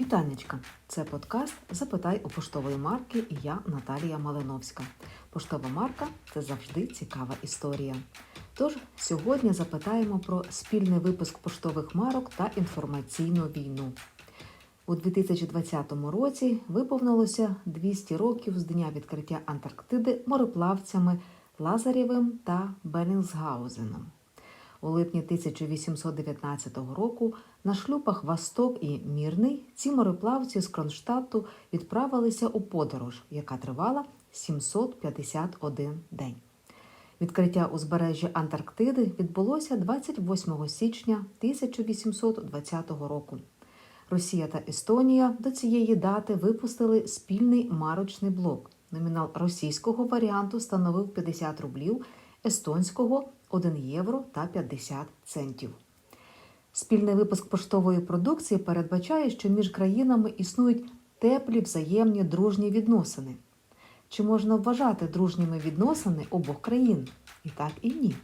Вітанечка! Це подкаст Запитай у поштової марки і я Наталія Малиновська. Поштова марка це завжди цікава історія. Тож сьогодні запитаємо про спільний випуск поштових марок та інформаційну війну. У 2020 році виповнилося 200 років з дня відкриття Антарктиди мореплавцями Лазарєвим та Белінгсгаузеном. У липні 1819 року на шлюпах Восток і Мірний ці мореплавці з Кронштадту відправилися у подорож, яка тривала 751 день. Відкриття узбережжя Антарктиди відбулося 28 січня 1820 року. Росія та Естонія до цієї дати випустили спільний марочний блок. Номінал російського варіанту становив 50 рублів, естонського 1 євро та 50 центів. Спільний випуск поштової продукції передбачає, що між країнами існують теплі взаємні дружні відносини. Чи можна вважати дружніми відносини обох країн? І так, і ні.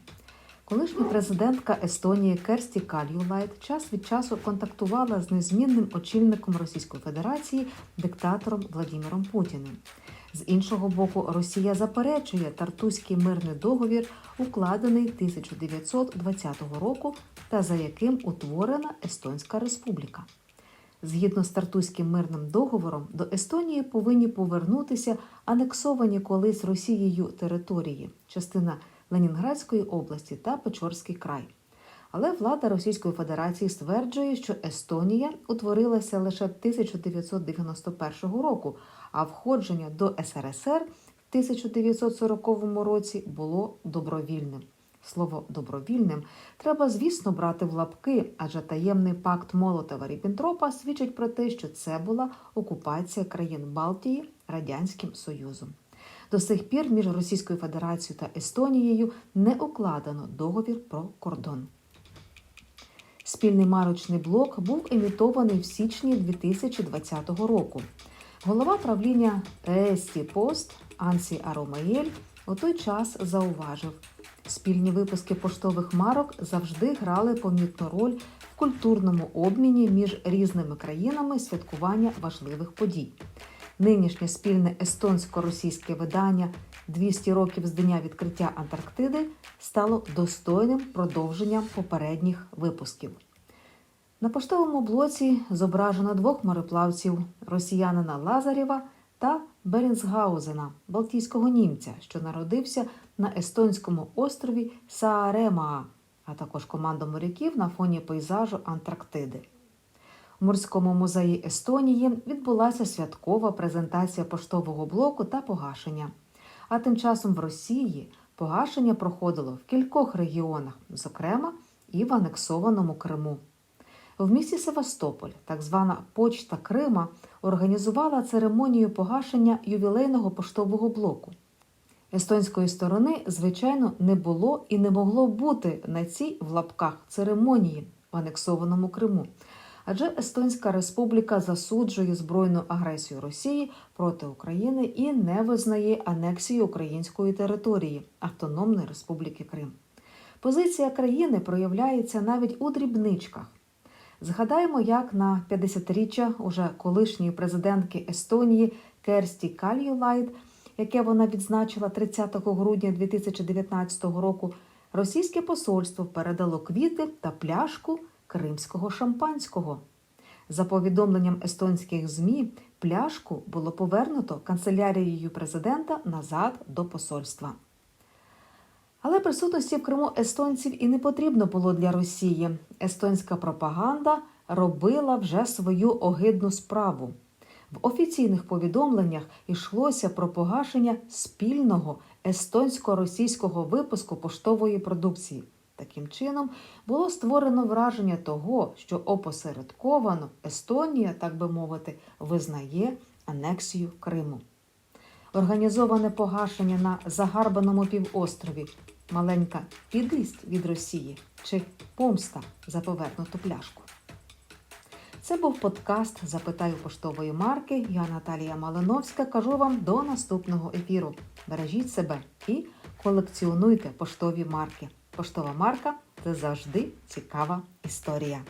Колишня президентка Естонії Керсті Кальюлайт час від часу контактувала з незмінним очільником Російської Федерації диктатором Владимиром Путіним. З іншого боку, Росія заперечує Тартузький мирний договір, укладений 1920 року, та за яким утворена Естонська Республіка. Згідно з Тартузьким мирним договором, до Естонії повинні повернутися анексовані колись Росією території, частина Ленінградської області та Печорський край. Але влада Російської Федерації стверджує, що Естонія утворилася лише 1991 року, а входження до СРСР в 1940 році було добровільним. Слово добровільним треба, звісно, брати в лапки, адже таємний пакт Молотова Ріббентропа свідчить про те, що це була окупація країн Балтії Радянським Союзом. До сих пір між Російською Федерацією та Естонією не укладено договір про кордон. Спільний марочний блок був емітований в січні 2020 року. Голова правління ЕСТі Пост Ансі Аромаєль у той час зауважив, спільні випуски поштових марок завжди грали помітну роль в культурному обміні між різними країнами святкування важливих подій. Нинішнє спільне естонсько-російське видання 200 років з дня відкриття Антарктиди стало достойним продовженням попередніх випусків. На поштовому блоці зображено двох мореплавців росіянина Лазарєва та Берінсгаузена, балтійського німця, що народився на естонському острові Сааремаа, а також команду моряків на фоні пейзажу Антарктиди. У морському музеї Естонії відбулася святкова презентація поштового блоку та погашення. А тим часом в Росії погашення проходило в кількох регіонах, зокрема і в анексованому Криму. В місті Севастополь, так звана Почта Крима, організувала церемонію погашення ювілейного поштового блоку. Естонської сторони, звичайно, не було і не могло бути на цій в лапках церемонії в анексованому Криму. Адже Естонська Республіка засуджує збройну агресію Росії проти України і не визнає анексію української території Автономної Республіки Крим. Позиція країни проявляється навіть у дрібничках. Згадаємо, як на 50-річчя уже колишньої президентки Естонії Керсті Кальюлайд, яке вона відзначила 30 грудня 2019 року, російське посольство передало квіти та пляшку кримського шампанського. За повідомленням естонських ЗМІ, пляшку було повернуто канцелярією президента назад до посольства. Але присутності в Криму естонців і не потрібно було для Росії. Естонська пропаганда робила вже свою огидну справу. В офіційних повідомленнях йшлося про погашення спільного естонсько-російського випуску поштової продукції. Таким чином було створено враження того, що опосередковано Естонія, так би мовити, визнає анексію Криму. Організоване погашення на загарбаному півострові маленька підлість від Росії чи помста за повернуту пляшку. Це був подкаст Запитаю поштової марки. Я Наталія Малиновська. Кажу вам до наступного ефіру. Бережіть себе і колекціонуйте поштові марки. Поштова марка це завжди цікава історія.